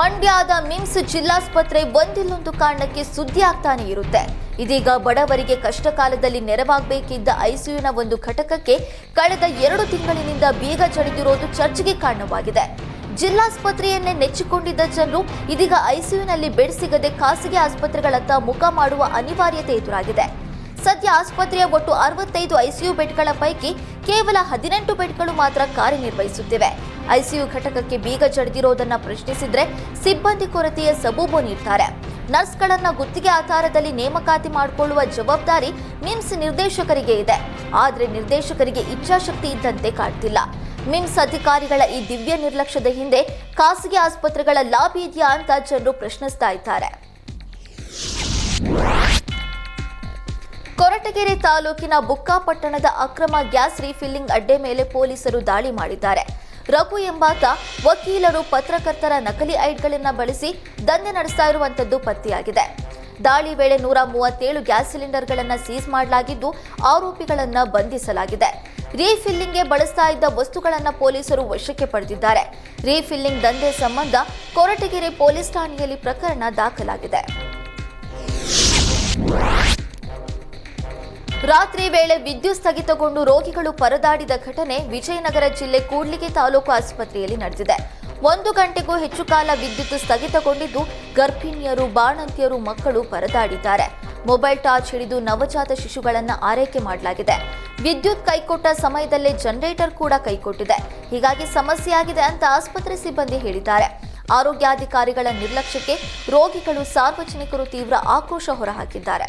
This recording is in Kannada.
ಮಂಡ್ಯದ ಮಿಮ್ಸ್ ಜಿಲ್ಲಾಸ್ಪತ್ರೆ ಒಂದಿಲ್ಲೊಂದು ಕಾರಣಕ್ಕೆ ಸುದ್ದಿ ಆಗ್ತಾನೆ ಇರುತ್ತೆ. ಇದೀಗ ಬಡವರಿಗೆ ಕಷ್ಟ ಕಾಲದಲ್ಲಿ ನೆರವಾಗಬೇಕಿದ್ದ ಐಸಿಯುನ ಒಂದು ಘಟಕಕ್ಕೆ ಕಳೆದ ಎರಡು ತಿಂಗಳಿನಿಂದ ಬೀಗ ಜಡಿದಿರೋದು ಚರ್ಚೆಗೆ ಕಾರಣವಾಗಿದೆ. ಜಿಲ್ಲಾಸ್ಪತ್ರೆಯನ್ನೇ ನೆಚ್ಚಿಕೊಂಡಿದ್ದ ಜನರು ಇದೀಗ ಐಸಿಯುನಲ್ಲಿ ಬೆಡ್ ಸಿಗದೆ ಖಾಸಗಿ ಆಸ್ಪತ್ರೆಗಳತ್ತ ಮುಖ ಮಾಡುವ ಅನಿವಾರ್ಯತೆ ಎದುರಾಗಿದೆ. ಸದ್ಯ ಆಸ್ಪತ್ರೆಯ ಒಟ್ಟು ಅರವತ್ತೈದು ಐಸಿಯು ಬೆಡ್ಗಳ ಪೈಕಿ ಕೇವಲ ಹದಿನೆಂಟು ಬೆಡ್ಗಳು ಮಾತ್ರ ಕಾರ್ಯನಿರ್ವಹಿಸುತ್ತಿವೆ. ಐಸಿಯು ಘಟಕಕ್ಕೆ ಬೀಗ ಜಡಿದಿರೋದನ್ನ ಪ್ರಶ್ನಿಸಿದ್ರೆ ಸಿಬ್ಬಂದಿ ಕೊರತೆಯ ಸಬೂಬು ನೀಡ್ತಾರೆ. ನರ್ಸ್ಗಳನ್ನ ಗುತ್ತಿಗೆ ಆಧಾರದಲ್ಲಿ ನೇಮಕಾತಿ ಮಾಡಿಕೊಳ್ಳುವ ಜವಾಬ್ದಾರಿ ಮಿಮ್ಸ್ ನಿರ್ದೇಶಕರಿಗೆ ಇದೆ. ಆದರೆ ನಿರ್ದೇಶಕರಿಗೆ ಇಚ್ಛಾಶಕ್ತಿ ಇದ್ದಂತೆ ಕಾಡ್ತಿಲ್ಲ ಮಿಮ್ಸ್ ಅಧಿಕಾರಿಗಳ ಈ ದಿವ್ಯ ನಿರ್ಲಕ್ಷ್ಯದ ಹಿಂದೆ ಖಾಸಗಿ ಆಸ್ಪತ್ರೆಗಳ ಲಾಭ ಇದೆಯಾ ಅಂತ ಜನರು ಪ್ರಶ್ನಿಸ್ತಾ ಇದ್ದಾರೆ. ಕೊರಟಗೆರೆ ತಾಲೂಕಿನ ಬುಕ್ಕಾಪಟ್ಟಣದ ಅಕ್ರಮ ಗ್ಯಾಸ್ ರೀಫಿಲ್ಲಿಂಗ್ ಅಡ್ಡೆ ಮೇಲೆ ಪೊಲೀಸರು ದಾಳಿ ಮಾಡಿದ್ದಾರೆ. ರಘು ಎಂಬಾತ ವಕೀಲರು ಪತ್ರಕರ್ತರ ನಕಲಿ ಐಡ್ಗಳನ್ನ ಬಳಸಿ ದಂಧೆ ನಡೆಸ್ತಾ ಇರುವಂತದ್ದು ಪತ್ತೆಯಾಗಿದೆ. ದಾಳಿ ವೇಳೆ ನೂರ ಮೂವತ್ತೇಳು ಗ್ಯಾಸ್ ಸಿಲಿಂಡರ್ಗಳನ್ನು ಸೀಸ್ ಮಾಡಲಾಗಿದ್ದು ಆರೋಪಿಗಳನ್ನು ಬಂಧಿಸಲಾಗಿದೆ. ರೀಫಿಲ್ಲಿಂಗ್ಗೆ ಬಳಸ್ತಾ ಇದ್ದ ವಸ್ತುಗಳನ್ನು ಪೊಲೀಸರು ವಶಕ್ಕೆ ಪಡೆದಿದ್ದಾರೆ. ರೀಫಿಲ್ಲಿಂಗ್ ದಂಧೆ ಸಂಬಂಧ ಕೊರಟಗೆರೆ ಪೊಲೀಸ್ ಠಾಣೆಯಲ್ಲಿ ಪ್ರಕರಣ ದಾಖಲಾಗಿದೆ. ರಾತ್ರಿ ವೇಳೆ ವಿದ್ಯುತ್ ಸ್ಥಗಿತಗೊಂಡು ರೋಗಿಗಳು ಪರದಾಡಿದ ಘಟನೆ ವಿಜಯನಗರ ಜಿಲ್ಲೆ ಕೂಡ್ಲಿಗೆ ತಾಲೂಕು ಆಸ್ಪತ್ರೆಯಲ್ಲಿ ನಡೆದಿದೆ. ಒಂದು ಗಂಟೆಗೂ ಹೆಚ್ಚು ಕಾಲ ವಿದ್ಯುತ್ ಸ್ಥಗಿತಗೊಂಡಿದ್ದು ಗರ್ಭಿಣಿಯರು, ಬಾಣಂತಿಯರು ಮಕ್ಕಳು ಪರದಾಡಿದ್ದಾರೆ. ಮೊಬೈಲ್ ಟಾರ್ಚ್ ಹಿಡಿದು ನವಜಾತ ಶಿಶುಗಳನ್ನು ಆರೈಕೆ ಮಾಡಲಾಗಿದೆ. ವಿದ್ಯುತ್ ಕೈಕೊಟ್ಟ ಸಮಯದಲ್ಲೇ ಜನರೇಟರ್ ಕೂಡ ಕೈಕೊಟ್ಟಿದೆ. ಹೀಗಾಗಿ ಸಮಸ್ಯೆಯಾಗಿದೆ ಅಂತ ಆಸ್ಪತ್ರೆ ಸಿಬ್ಬಂದಿ ಹೇಳಿದ್ದಾರೆ. ಆರೋಗ್ಯಾಧಿಕಾರಿಗಳ ನಿರ್ಲಕ್ಷ್ಯಕ್ಕೆ ರೋಗಿಗಳು ಸಾರ್ವಜನಿಕರು ತೀವ್ರ ಆಕ್ರೋಶ ಹೊರಹಾಕಿದ್ದಾರೆ.